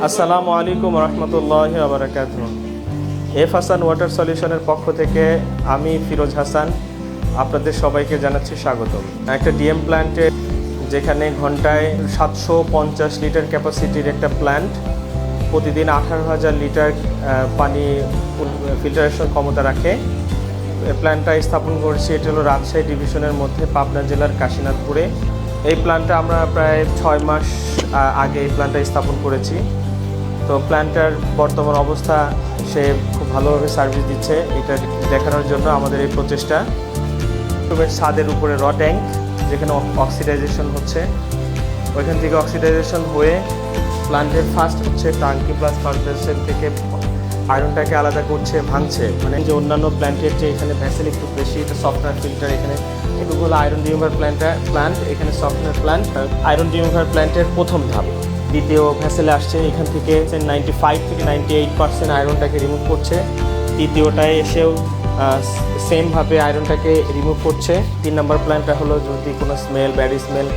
আসসালামু আলাইকুম রহমতুল্লাহ আবরাকাত এফ হাসান ওয়াটার সলিউশনের পক্ষ থেকে আমি ফিরোজ হাসান আপনাদের সবাইকে জানাচ্ছি স্বাগত। একটা ডিএম প্ল্যান্টে যেখানে ঘন্টায় সাতশো পঞ্চাশ লিটার ক্যাপাসিটির একটা প্ল্যান্ট, প্রতিদিন আঠারো হাজার লিটার পানি ফিল্টারেশন ক্ষমতা রাখে। প্ল্যান্টটা স্থাপন করেছি, এটা হলো রাজশাহী ডিভিশনের মধ্যে পাবনা জেলার কাশীনাথপুরে। এই প্ল্যান্টটা আমরা প্রায় ছয় মাস আগে এই প্ল্যান্টটা স্থাপন করেছি। তো প্ল্যান্টটার বর্তমান অবস্থা, সে খুব ভালোভাবে সার্ভিস দিচ্ছে। এটা দেখানোর জন্য আমাদের এই প্রচেষ্টা। ছাদের উপরে র ট্যাঙ্ক যেখানে অক্সিডাইজেশন হচ্ছে। ওইখান থেকে অক্সিডাইজেশন হয়ে প্ল্যান্টের ফার্স্ট হচ্ছে টাঙ্কি প্লাস ফার্স্ট থেকে আয়রনটাকে আলাদা করছে, ভাঙছে। মানে যে অন্যান্য প্ল্যান্টের যে এখানে ভ্যাসেল একটু বেশি, এটা সফটওয়্যার ফিল্টার এখানে হলো আয়রন রিমুভার প্ল্যান্টটা প্ল্যান্ট এখানে সফটওয়্যার প্ল্যান্ট আয়রন রিমুভার প্ল্যান্টের প্রথম ধাপ। দ্বিতীয় ভ্যাসেলে আসছে, এখান থেকে নাইনটি ফাইভ থেকে নাইনটি এইট পার্সেন্ট আয়রনটাকে রিমুভ করছে। তৃতীয়টায় এসেও সেমভাবে আয়রনটাকে রিমুভ করছে। তিন নম্বর প্ল্যানটা হলো যদি কোনো স্মেল ব্যাড স্মেল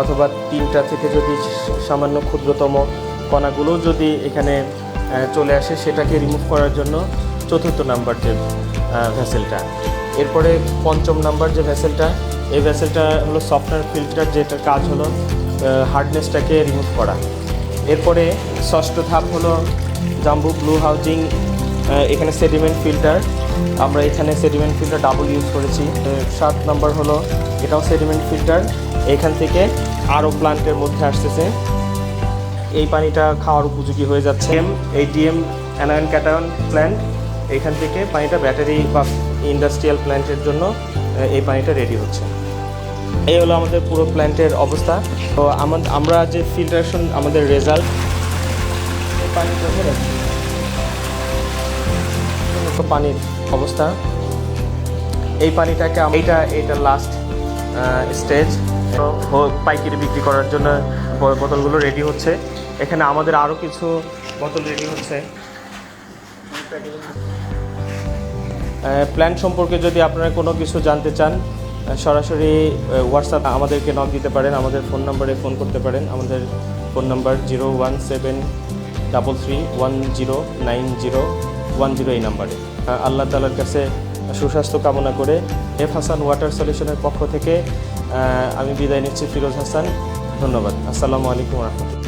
অথবা তিনটা থেকে যদি সামান্য ক্ষুদ্রতম কণাগুলো যদি এখানে চলে আসে, সেটাকে রিমুভ করার জন্য চতুর্থ নাম্বার যে ভ্যাসেলটা এরপরে পঞ্চম নাম্বার যে ভ্যাসেলটা এই ভ্যাসেলটা হলো সফটওয়্যার ফিল্টার যেটার কাজ হলো হার্ডনেসটাকে রিমুভ করা। এরপরে ষষ্ঠ ধাপ হলো জাম্বু ব্লু হাউজিং এখানে সেডিমেন্ট ফিল্টার আমরা এখানে সেডিমেন্ট ফিল্টার ডাবল ইউজ করেছি। সাত নম্বর হলো এটাও সেডিমেন্ট ফিল্টার এখান থেকে আরও প্লান্টের মধ্যে আসতেছে। এই পানিটা খাওয়ার উপযোগী হয়ে যাচ্ছে। এই ডিএম অ্যানায়ন ক্যাটায়ন প্ল্যান্ট এখান থেকে পানিটা ব্যাটারি বা ইন্ডাস্ট্রিয়াল প্ল্যান্টের জন্য এই পানিটা রেডি হচ্ছে। এই হলো আমাদের পুরো প্ল্যান্টের অবস্থা। তো আমরা যে ফিল্টারেশন আমাদের রেজাল্ট পানির অবস্থা। এই পানিটাকে এইটা এটা লাস্ট স্টেজ পাইকারি বিক্রি করার জন্য বোতলগুলো রেডি হচ্ছে। এখানে আমাদের আরও কিছু বোতল রেডি হচ্ছে। প্ল্যান সম্পর্কে যদি আপনারা কোনো কিছু জানতে চান সরাসরি হোয়াটসঅ্যাপ আমাদেরকে নক দিতে পারেন, আমাদের ফোন নাম্বারে ফোন করতে পারেন। আমাদের phone number zero one seven double three one zero nine zero one zero এই নাম্বারে আল্লাহ তালার কাছে সুস্বাস্থ্য কামনা করে এফ হাসান ওয়াটার সলিউশনের পক্ষ থেকে আমি বিদায় নিচ্ছি ফিরোজ হাসান। ধন্যবাদ। আসসালামু আলাইকুম রহমতুল্লাহ।